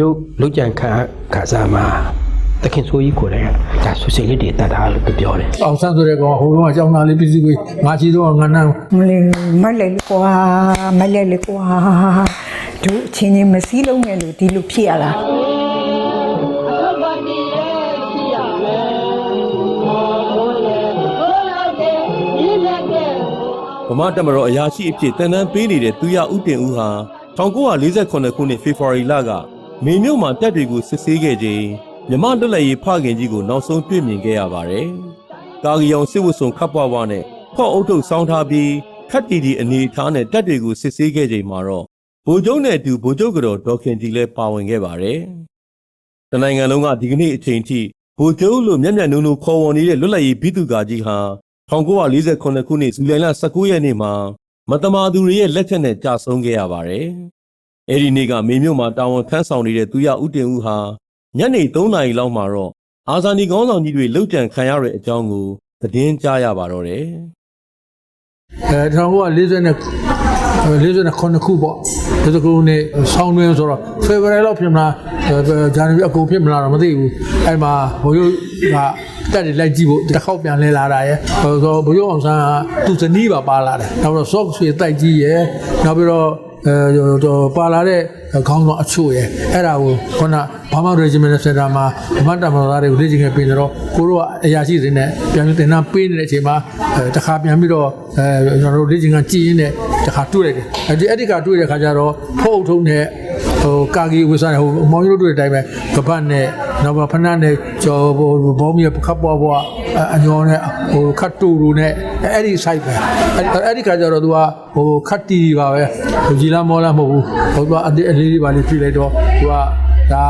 ချုပ်လုတ်ကြံခါခါစားမှာတခင်ဆိုးကြီးကိုယ်တိုင်ကဒါဆိုစီလေးတွေတတ်တာလို့ပြောတယ်အောင်ဆန်းဆိုတဲ့ကောင်ဟိုကောင်ကကြောင်းသားလေးပစ္စည်းကိုငါချီတော့ငါနန်းမလေးမလဲလေကွာမလဲလေကွာတို့အချင်းချင်းမစည်းလုံးနဲ့လို့ဒီလိုဖြစ်ရတာဗမာတက်မတော်အရာရှိအဖြစ်တန်တန်းပေးနေတဲ့သူရဥတင်ဦးဟာ1948ခုနှစ်ဖေဖော်ဝါရီလက မေမြို့မှာတပ်တွေကိုစစ်ဆေးခဲ့ချိန်မြမလွတ်လပ်ရေးဖခင်ကြီးကိုနောက်ဆုံးတွေ့မြင်ခဲ့ရပါတယ်။ကာဂီယောင်စစ်ဝတ်စုံခပ်ပွားပွားနဲ့ဖော့အုပ်ထုပ်ဆောင်းထားပြီးခတ်တီတီအနေအထားနဲ့တပ်တွေကိုစစ်ဆေးခဲ့ချိန်မှာတော့ဗိုလ်ချုပ်နဲ့အတူဗိုလ်ချုပ်ကတော့ဒေါခင်ကြီးလည်းပါဝင်ခဲ့ပါတယ်။တနိုင်ငံလုံးကဒီကနေ့အချိန်ထိဗိုလ်ချုပ်လို့မျက်မျက်နှုံနှုံခေါ်ဝေါ်နေတဲ့လွတ်လပ်ရေးဘိသူကာကြီးဟာ1948ခုနှစ်ဇူလိုင်လ19ရက်နေ့မှာမတမာသူတွေရဲ့လက်ချက်နဲ့ကြာဆုံးခဲ့ရပါတယ်။ အဲဒီနေ့ကမေမြို့မှာတာဝန်ထမ်းဆောင်နေတဲ့သူရဦးတင်ဦးဟာညနေ3နာရီလောက်မှာတော့အာဇာနည်ကောင်းဆောင်ကြီးတွေလှုပ်ကြံခံရတဲ့အကြောင်းကိုသတင်းကြားရပါတော့တယ်အဲ1940နဲ့49ခုပေါ့ဒီကုန်းနဲ့ဆောင်းတွင်းဆိုတော့ဖေဖော်ဝါရီလောက်ဖြစ်မလားဇန်နဝါရီအကုန်ဖြစ်မလားတော့မသိဘူးအဲ့မှာဘိုးရုပ်ကတက်တွေလိုက်ကြည့်ဖို့တစ်ခေါက်ပြန်လဲလာတာရယ်ဟိုဆိုဘိုးရုပ်အောင်ဆန်းကသူ့ဇနီးပါပါလာတယ်နောက်တော့ sock ဆွေတိုက်ကြီးရယ်နောက်ပြီးတော့ အဲပါလာတဲ့ခေါင်းဆောင်အချို့ရယ်အဲ့ဒါကိုခုနဘာမှ regiment center မှာဗမာတမတော်သားတွေကိုလေ့ကျင့်ခဲ့ပြီးတော့ကိုတို့ကအရာရှိတွေနဲ့ပြန်ပြီးတင်တန်းပေးနေတဲ့အချိန်မှာတခါပြန်ပြီးတော့အဲကျွန်တော်တို့လေ့ကျင့်ကကြည်ရင်းနဲ့တခါတွေ့လိုက်တယ်အဲဒီအဲ့ဒီကတွေ့တဲ့ခါကျတော့ဖုတ်ထုံးနဲ့ ဟိုကာဂီဝစ်စားဟိုမောင်ရိုးတို့တဲ့အတိုင်းပဲကပတ်နဲ့နောက်ပါဖနတ်နဲ့ကျော်ဟိုဘောမီခပ်ပွားပွားအညောနဲ့ဟိုခတ်တူတူနဲ့အဲ့ဒီ site ပဲအဲ့ဒီခါကျတော့သူကဟိုခတ်တီပါပဲဟိုကြီးလာမောလာမဟုတ်ဘူးဟိုကအသေးအလေးလေးပါလေးပြလိုက်တော့သူကဒါ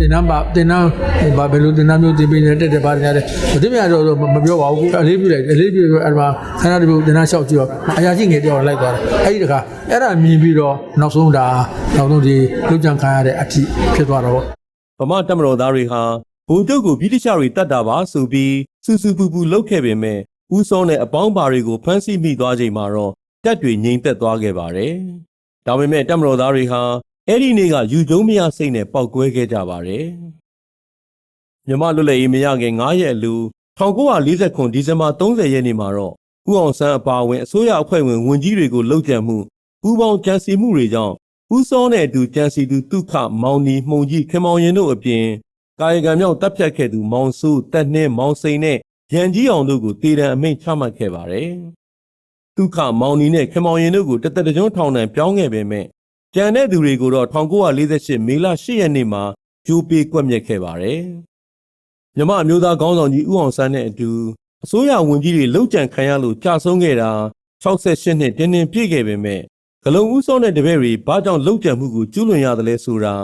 တင်နန်းပါတင်နန်းဘာဘယ်လိုတင်နန်းမျိုးတင်ပေးနေတက်တယ်ပါတယ်ရတယ်ဒီမြတ်တော့မပြောပါဘူးအလေးပြလိုက်အလေးပြအဲ့မှာခဏတည်းတင်နန်းလျှောက်ကြည့်တော့အရာရှိငယ်တယောက်လိုက်သွားတယ်အဲ့ဒီတခါအဲ့ဒါမြင်ပြီးတော့နောက်ဆုံးဒါနောက်ဆုံးဒီလုကြံခံရတဲ့အထိဖြစ်သွားတော့ဗမာတက်မတော်သားတွေဟာဗိုလ်ချုပ်ကိုဗြိတိရှတွေတတ်တာပါဆိုပြီးစူစူပူပူလှုပ်ခဲ့ပေမဲ့ဦးစောနဲ့အပေါင်းပါတွေကိုဖမ်းဆီးမိသွားချိန်မှာတော့တပ်တွေငြိမ်သက်သွားခဲ့ပါတယ်။ဒါပေမဲ့တက်မတော်သားတွေဟာ အဲ့ဒီနေ့ကယူကျုံမရစိတ်နဲ့ပောက်ကွဲခဲ့ကြပါတယ်။မြမလွတ်လပ်ရေးမရခင်9ရက်အလူ1940ခုဒီဇင်ဘာ30ရက်နေ့မှာတော့ဦးအောင်ဆန်းအပါအဝင်အစိုးရအဖွဲ့ဝင်ဝန်ကြီးတွေကိုလှုပ်ကြံမှုပူးပေါင်းကြံစီမှုတွေကြောင့်ဦးစောနဲ့အတူကြံစီသူဒုက္ခမောင်နီမှုန်ကြီးခင်မောင်ရင်တို့အပြင်ကာယကံမြောက်တပ်ဖြတ်ခဲ့သူမောင်စုတက်နှင်းမောင်စိန်နဲ့ရန်ကြီးအောင်တို့ကိုတေတံအမိန့်ချမှတ်ခဲ့ပါတယ်။ဒုက္ခမောင်နီနဲ့ခင်မောင်ရင်တို့ကိုတသက်တကြွထောင်ဒဏ်ပြောင်းခဲ့ပေမဲ့ ကြံတဲ့သူတွေကိုတော့1948မေလ10ရက်နေ့မှာဂျိုးပေးကွက်မြက်ခဲ့ပါတယ်။မြမအမျိုးသားခေါင်းဆောင်ကြီးဦးအောင်ဆန်းနဲ့အတူအစိုးရဝန်ကြီးတွေလှုပ်ကြံခံရလို့ကြာဆုံးခဲ့တာ68နှစ်တင်းတင်းပြည့်ခဲ့ပေမဲ့ဂလုံဦးစောနဲ့တပည့်တွေဘာကြောင့်လှုပ်ကြံမှုကိုကျူးလွန်ရတယ်လဲဆိုတာ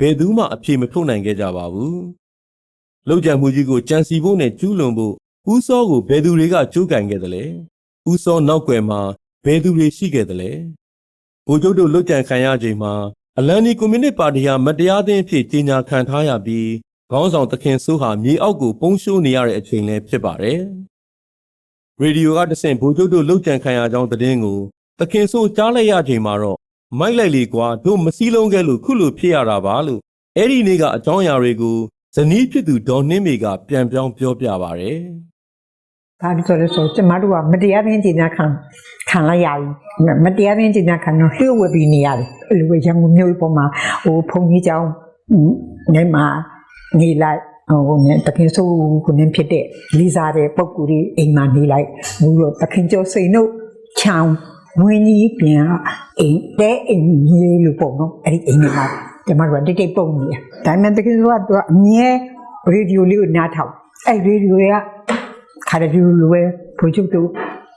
ဘယ်သူမှအပြေမထုတ်နိုင်ခဲ့ကြပါဘူး။လှုပ်ကြံမှုကြီးကိုကြံစီဖို့နဲ့ကျူးလွန်ဖို့ဦးစောကိုဘယ်သူတွေကကြိုးကန်ခဲ့တယ်လဲ။ဦးစောနောက်ွယ်မှာဘယ်သူတွေရှိခဲ့တယ်လဲ။ ဗိုလ်ချုပ်တို့လှုပ်ကြံခံရချိန်မှာအလန်နီကွန်မြူနစ်ပါတီဟာမတရားသင်းအဖြစ်ကြီးညာခံထားရပြီးခေါင်းဆောင်သခင်စိုးဟာမြေအောက်ကိုပုံရှိုးနေရတဲ့အချိန်လည်းဖြစ်ပါတယ်။ရေဒီယိုကတဆင့်ဗိုလ်ချုပ်တို့လှုပ်ကြံခံရကြောင်းသတင်းကိုသခင်စိုးကြားလိုက်ရချိန်မှာတော့မိုက်လိုက်လေကွာတို့မစည်းလုံးခဲ့လို့ခုလိုဖြစ်ရတာပါလို့အဲ့ဒီနေ့ကအကြောင်းအရာတွေကိုဇနီးဖြစ်သူဒေါ်နှင်းမေကပြန်ပြောင်းပြောပြပါ ဗျ။ဒါဆိုလို့ဆိုကျမတို့ကမတရားသင်းကျင်ညာခံခံလိုက်ရပြီမတရားသင်းကျင်ညာခံတော့လျှို့ဝှက်ပြီးနေရတယ်အဲ့လိုပဲရန်ကုန်မြို့ပေါ်မှာဟိုဖုန်ကြီးကျောင်းနေမှာနေလိုက်ဟိုနဲ့တခင်ဆိုးကိုနေဖြစ်တဲ့လေးစားတဲ့ပုံကူကြီးအိမ်မှာနေလိုက်ဘူးတော့တခင်ကျော်စိန်တို့ချောင်းဝင်းကြီးပြန်အိမ်တဲ့အိမ်ကြီးလို့ပေါ့နော်အဲ့ဒီအိမ်မှာကျမတို့ကတိတ်တိတ်ပုံနေတယ်ဒါပေမဲ့တခင်ဆိုးကအမြဲရေဒီယိုလေးကိုနားထောင်အဲ့ရေဒီယိုက ခါရဒီလိုပဲဘုချုပ်တို့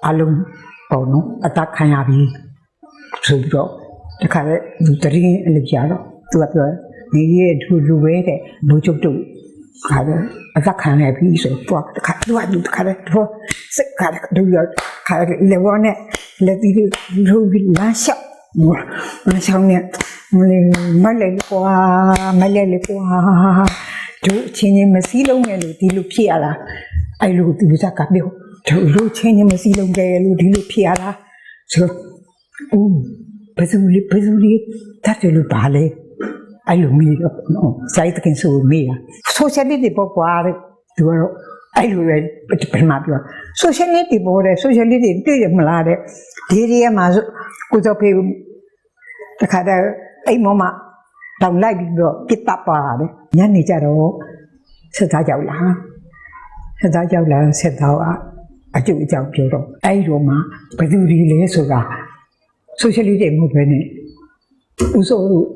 အလုံးပေါ့နော်အတက်ခံရပြီဆိုပြီးတော့တခါလေသူတရင်အလုပ်ကြတော့သူကပြောဒီရဲ့သူလူပဲတဲ့ဘုချုပ်တို့ခါတယ်အတက်ခံရပြီဆိုတော့တခါသူကသူတခါလေတော့စိတ်ခါတယ်ဒူရခါလေဝနဲ့လက်ဒီလူပြီးလာရှောက်မဆောင်နဲ့မလေးမလဲကွာမလဲလေကွာတို့အချင်းချင်းမစည်းလုံးနဲ့လို့ဒီလိုဖြစ်ရတာ အဲ့လိုသူစကပြောတို့လူချင်းချင်းမစည်းလုံးကြရလို့ဒီလိုဖြစ်ရတာဆိုဦးဘယ်သူလဲဘယ်သူလဲတတ်တယ်လို့ပါလေအဲ့လိုမေးတော့နော်ဆိုင်တခင်ဆိုမေးတာ sociality ပေါ့ကွာတဲ့သူကတော့အဲ့လိုပဲပြန်มาပြော sociality ပေါ်တယ် sociality တွေ့ရမလားတဲ့ဒီရီယာမှာကိုစောဖေးတခါတည်းအိမ်မမတောင်လိုက်ပြီးတော့ပြစ်တပ်ပါတယ်ညနေကြတော့ဆက်သားကြောက်လာ ဆက်သားကြောက်လာဆက်သားကအကျိုးအကြောင်းပြောတော့အဲ့ဒီတော့မှဘယ်သူဒီလဲဆိုတာ sociality မဟုတ်ဘဲနဲ့ဥစိုးလို့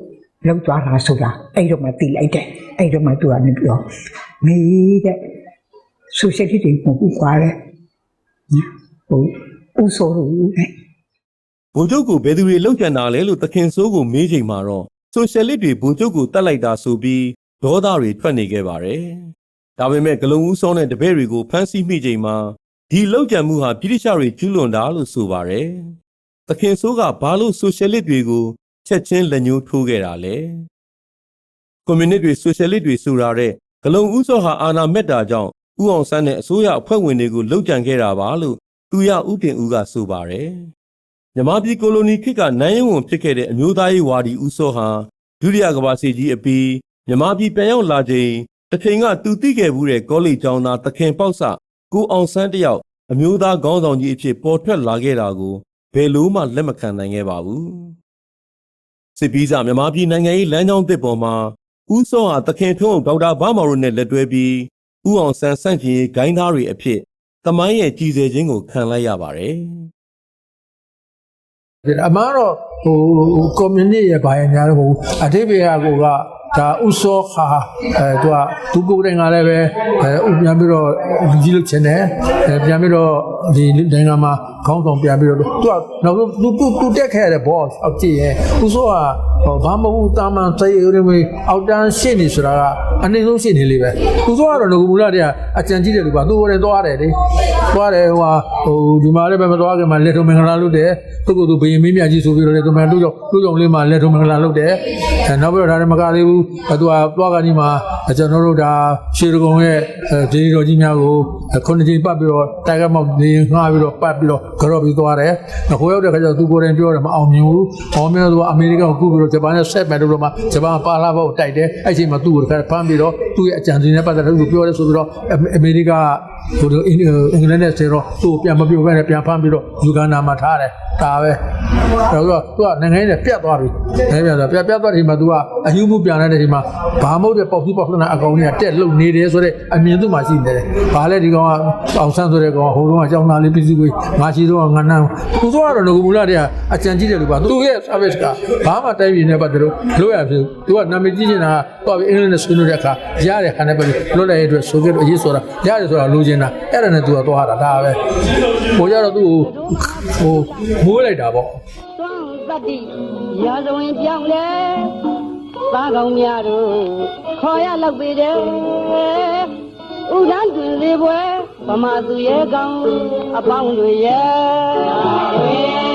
လောက်သွားတာဆိုတာအဲ့တော့မှသိလိုက်တယ်အဲ့တော့မှသူကနေပြောမေးတဲ့ sociality မဟုတ်ဘူးကွာတဲ့ဟိုဥစိုးလို့တဲ့ဗိုလ်ချုပ်ကိုဘယ်သူတွေလောက်ကျန်တာလဲလို့သခင်စိုးကိုမေးချိန်မှာတော့ဆိုရှယ်လစ်တွေဗိုလ်ချုပ်ကိုတတ်လိုက်တာဆိုပြီးဒေါသတွေထွက်နေခဲ့ပါတယ်။ ဒါပေမဲ့ဂလုံဦးစောနဲ့တပည့်တွေကိုဖမ်းဆီးမိချိန်မှာဒီလောက်ကျန်မှုဟာပြိတိရှတွေကျူးလွန်တာလို့ဆိုပါတယ်။သခင်စိုးကဘာလို့ဆိုရှယ်လစ်တွေကိုချက်ချင်းလက်ညှိုးထိုးခဲ့တာလဲ။ကွန်မြူနစ်တွေဆိုရှယ်လစ်တွေဆိုတာတဲ့ဂလုံဦးစောဟာအာဏာမက်တာကြောင့်ဦးအောင်ဆန်းနဲ့အစိုးရအဖွဲ့ဝင်တွေကိုလောက်ကျန်ခဲ့တာပါလို့သူရဦးတင်ဦးကဆိုပါတယ်။မြမပြည်ကိုလိုနီခေတ်ကနိုင်ရင်ဝန်ဖြစ်ခဲ့တဲ့အမျိုးသားရေးဝါဒီဦးစောဟာဒုတိယကမ္ဘာစစ်ကြီးအပြီးမြမပြည်ပြန်ရောက်လာချိန် တစ်ချိန်ကသူသိခဲ့မှုတဲ့ကောလိပ်ကျောင်းသားသခင်ပေါက်စကိုအောင်ဆန်းတယောက်အမျိုးသားခေါင်းဆောင်ကြီးအဖြစ်ပေါ်ထွက်လာခဲ့တာကိုဘယ်လို့မှလက်မခံနိုင်ခဲ့ပါဘူးစစ်ပီးစာမြမပြည်နိုင်ငံရေးလမ်းကြောင်းတစ်ပေါ်မှာဦးစောဟာသခင်ထွန်းအောင်ဒေါက်တာဘာမော်တို့နဲ့လက်တွဲပြီးဦးအောင်ဆန်းစန့်ကျင်ရေးဂိုင်းသားတွေအဖြစ်သမိုင်းရဲ့ကြီးစဲခြင်းကိုခံလိုက်ရပါတယ်အမှန်တော့ဟိုကွန်မြူနတီရဲ့ဘာရများတော့ဟိုအတိပေကကိုက ဒါဥစောခါအဲသူကသူကိုယ်တိုင်ကလည်းပဲအဲဥပြန်ပြီးတော့လူကြီးလုပ်ချင်တယ်အဲပြန်ပြီးတော့ဒီနိုင်ငံမှာခေါင်းဆောင်ပြန်ပြီးတော့သူကနောက်သူသူသူတက်ခဲ့တဲ့ boss အောက်ကြည့်ရဲ့ဥစောကဟိုဘာမဟုတ်တာမန်စေရရမေအောက်တန်းရှင်းနေဆိုတာကအနည်းဆုံးရှင်းနေလေပဲဥစောကတော့ငကူမူလာတည်းအကြံကြီးတယ်လူကသူ့ကိုယ်တိုင်သွားတယ်လေသွားတယ်ဟိုဟာဟိုဒီမှာလည်းပဲမသွားခင်မှာလက်ထုံမင်္ဂလာလုပ်တယ် သူ့ကိုယ်သူဘယင်မင်းမြတ်ကြီးဆိုပြီးတော့လေသူမှလူကြောင့်လူကြောင့်လေးမှာလက်ထုံမင်္ဂလာလုပ်တယ်အဲနောက်ပြီးတော့ဒါလည်းမကသေးဘူးသူကသွားကကြီးမှာကျွန်တော်တို့ဒါရှေးရကုံရဲ့ဒေဒီတော်ကြီးများကိုခုနှစ်ချိန်ပတ်ပြီးတော့တိုက်ကမောက်နေငှားပြီးတော့ပတ်ပြီးတော့ကြော့ပြီးသွားတယ်ဟိုရောက်တဲ့ခါကျတော့သူကိုယ်တိုင်ပြောတယ်မအောင်မြင်ဘူးအောင်မြင်တော့သူကအမေရိကန်ကိုကူပြီးတော့ဂျပန်နဲ့ဆက်မယ်လို့တော့မှဂျပန်ပါလာဖို့တိုက်တယ်အဲ့ချိန်မှာသူ့ကိုတခါဖမ်းပြီးတော့သူ့ရဲ့အကြံစီနဲ့ပတ်သက်လို့သူပြောတယ်ဆိုပြီးတော့အမေရိကဟိုအင်္ဂလန်နဲ့ဆေတော့သူ့ကိုပြန်မပြောဘဲနဲ့ပြန်ဖမ်းပြီးတော့ယူဂန်နာမှာထားတယ်ဒါပဲအဲ့တော့သူကနိုင်ငံရေးနဲ့ပြတ်သွားပြီနိုင်ငံပြတ်သွားပြတ်ပြတ်သွားတဲ့ချိန်မှာသူကအယူမှုပြန်လာတဲ့ချိန်မှာဘာမဟုတ်တဲ့ပေါက်စုပေါက်လှနာအကောင်ကြီးကတက်လုံနေတယ်ဆိုတဲ့အမြင်သူ့မှာရှိနေတယ်ဘာလဲဒီကောင်ကအောင်ဆန်းဆိုတဲ့ကောင်ကဟိုကောင်ကကြောင်းသားလေးပြည်စည်းကိုငါရှိတော့ငါနန်းသူတို့ကတော့ငကူမူလာတဲ့အကြံကြီးတယ်လို့ပါသူရဲ့ service ကဘာမှတိုက်ပြည်နေပတ်တယ်လို့လို့ရဖြစ်သူကနာမည်ကြီးနေတာတော့အင်္ဂလိပ်နဲ့ဆွေးနွေးတဲ့အခါရတဲ့ခါနဲ့ပဲလွတ်လပ်ရေးအတွက်ဆိုကြတော့အရေးဆိုတာရတယ်ဆိုတာလိုချင်တာအဲ့ဒါနဲ့သူကသွားတာဒါပဲဟိုကြတော့သူ့ကိုဟိုမိုးလိုက်တာပေါ့သွမ်းတတ္တိရာဇဝင်ပြောင်းလဲသားကောင်းများတို့ခေါ်ရလောက်ပေတယ်ဥဒန်းတွင်လေးပွဲဗမာသူရဲ့ကောင်းအပေါင်းတွေရဲ့